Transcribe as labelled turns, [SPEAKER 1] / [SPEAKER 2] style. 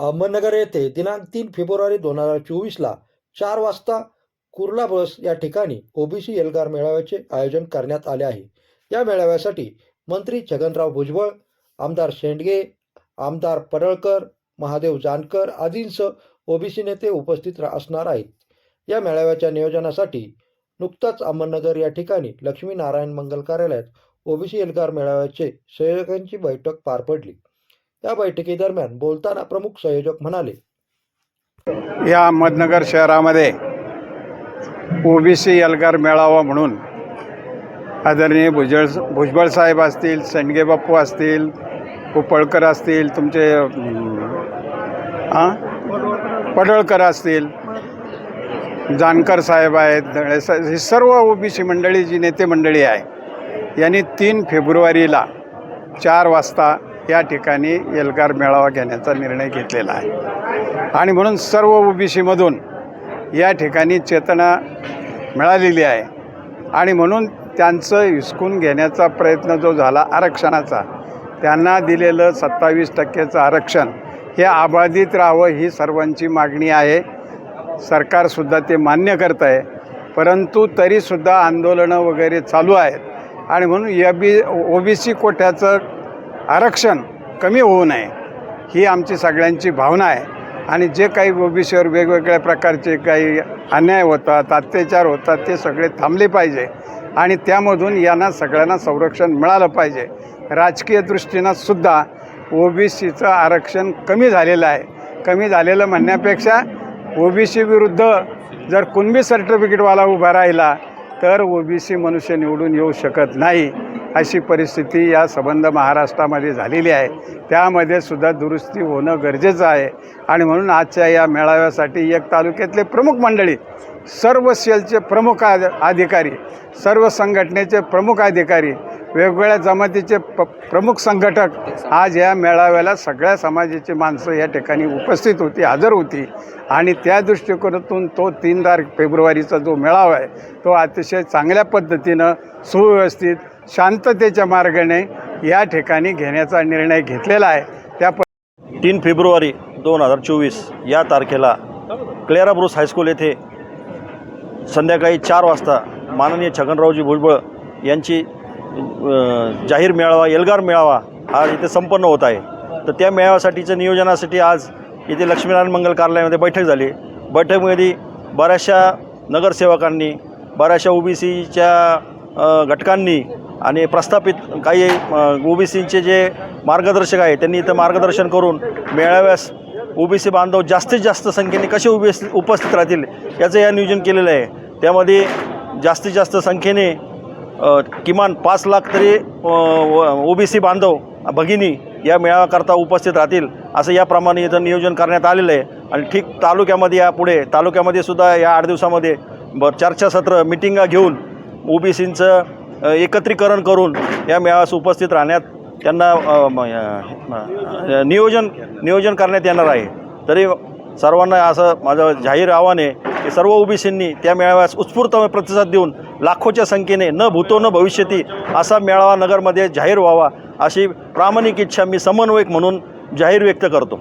[SPEAKER 1] अहमदनगर येथे दिनांक तीन फेब्रुवारी दोन हजार चोवीसला चार वाजता कुर्ला बस या ठिकाणी ओबीसी एल्गार मेळाव्याचे आयोजन करण्यात आले आहे. या मेळाव्यासाठी मंत्री छगनराव भुजबळ आमदार शेंडगे आमदार पडळकर महादेव जानकर आदींसह ओबीसी नेते उपस्थित रा- असणार आहेत. या मेळाव्याच्या नियोजनासाठी नुकताच अहमदनगर या ठिकाणी लक्ष्मीनारायण मंगल कार्यालयात ओबीसी एल्गार मेळाव्याचे संयोजकांची बैठक पार पडली. या बैठकीदरम्यान बोलताना प्रमुख संयोजक म्हणाले
[SPEAKER 2] या अहमदनगर शहरामध्ये ओबीसी एल्गार मेळावा म्हणून आदरणीय भुजळ भुजबळ साहेब असतील सेंडगे बाप्पू असतील उपळकर असतील तुमचे हां पडळकर असतील जानकर साहेब आहेत दळे ही सर्व ओबीसी मंडळी जी नेते मंडळी आहे यांनी तीन फेब्रुवारीला चार वाजता या ठिकाणी एल्गार मेळावा घेण्याचा निर्णय घेतलेला आहे. आणि म्हणून सर्व ओबीसीमधून या ठिकाणी चेतना मिळालेली आहे. आणि म्हणून त्यांचं हिसकून घेण्याचा प्रयत्न जो झाला आरक्षणाचा त्यांना दिलेलं सत्तावीस टक्क्याचं आरक्षण हे अबाधित राहावं ही सर्वांची मागणी आहे. सरकारसुद्धा ते मान्य करत आहे. परंतु तरीसुद्धा आंदोलनं वगैरे चालू आहेत. आणि म्हणून या बी ओ बी सी कोट्याचं आरक्षण कमी होऊ नये ही आमची सगळ्यांची भावना आहे. आणि जे काही ओबीसीवर वेगवेगळ्या प्रकारचे काही अन्याय होतात अत्याचार होतात ते सगळे थांबले पाहिजे. आणि त्यामधून यांना सगळ्यांना संरक्षण मिळालं पाहिजे. राजकीय दृष्टीनं सुद्धा ओबीसीचं आरक्षण कमी झालेलं आहे. कमी झालेलं म्हणण्यापेक्षा ओबीसी विरुद्ध जर कुणबी सर्टिफिकेटवाला उभा राहिला तर ओबीसी मनुष्य निवडून येऊ शकत नाही. अशी परिस्थिती या संबंध महाराष्ट्रामध्ये झालेली आहे. त्यामध्ये सुद्धा दुरुस्ती होणं गरजेचं आहे. आणि म्हणून आजच्या या मेळाव्यासाठी एक तालुक्यातले प्रमुख मंडळी सर्व सेलचे प्रमुख आद अधिकारी सर्व संघटनेचे प्रमुख अधिकारी वेगवेगळ्या जमातीचे प प्रमुख संघटक आज या मेळाव्याला सगळ्या समाजाची माणसं या ठिकाणी उपस्थित होती हजर होती. आणि त्या दृष्टिकोनातून तो तीन तारीख फेब्रुवारीचा जो मेळावा आहे तो अतिशय चांगल्या पद्धतीनं सुव्यवस्थित शांततेच्या मार्गाने या ठिकाणी घेण्याचा निर्णय घेतलेला आहे. त्या प
[SPEAKER 3] तीन फेब्रुवारी दोन हजार चोवीस या तारखेला क्लेरा ब्रुस हायस्कूल येथे संध्याकाळी चार वाजता माननीय छगनरावजी भुजबळ यांची जाहीर मेळावा एल्गार मेळावा हा इथे संपन्न होत आहे. तर त्या मेळाव्यासाठीच्या नियोजनासाठी आज इथे लक्ष्मीनारायण मंगल कार्यालयामध्ये बैठक झाली. बैठकमध्ये बऱ्याचशा नगरसेवकांनी बऱ्याचशा ओ बी सीच्या घटकांनी आणि प्रस्थापित काही ओबीसींचे जे मार्गदर्शक आहे त्यांनी इथं मार्गदर्शन करून मेळाव्यास ओबीसी बांधव जास्तीत जास्त संख्येने कसे उभे उपस्थित राहतील याचं या नियोजन केलेलं आहे. त्यामध्ये जास्तीत जास्त संख्येने किमान पाच लाख तरी ओबीसी बांधव भगिनी या मेळाव्याकरता उपस्थित राहतील असं याप्रमाणे इथं नियोजन करण्यात आलेलं आहे. आणि ठीक तालुक्यामध्ये यापुढे तालुक्यामध्ये सुद्धा या आठ दिवसामध्ये ब चर्चासत्र मिटिंगा घेऊन ओबीसींचं एकत्रीकरण करून या मेळाव्यास उपस्थित राहण्यात त्यांना नियोजन नियोजन करण्यात येणार आहे. तरी सर्वांना असं माझं जाहीर आव्हान आहे की सर्व ओबीसींनी त्या मेळाव्यास उत्स्फूर्त प्रतिसाद देऊन लाखोच्या संख्येने न भूतो न भविष्यती असा मेळावा नगरमध्ये जाहीर व्हावा अशी प्रामाणिक इच्छा मी समन्वयक म्हणून जाहीर व्यक्त करतो.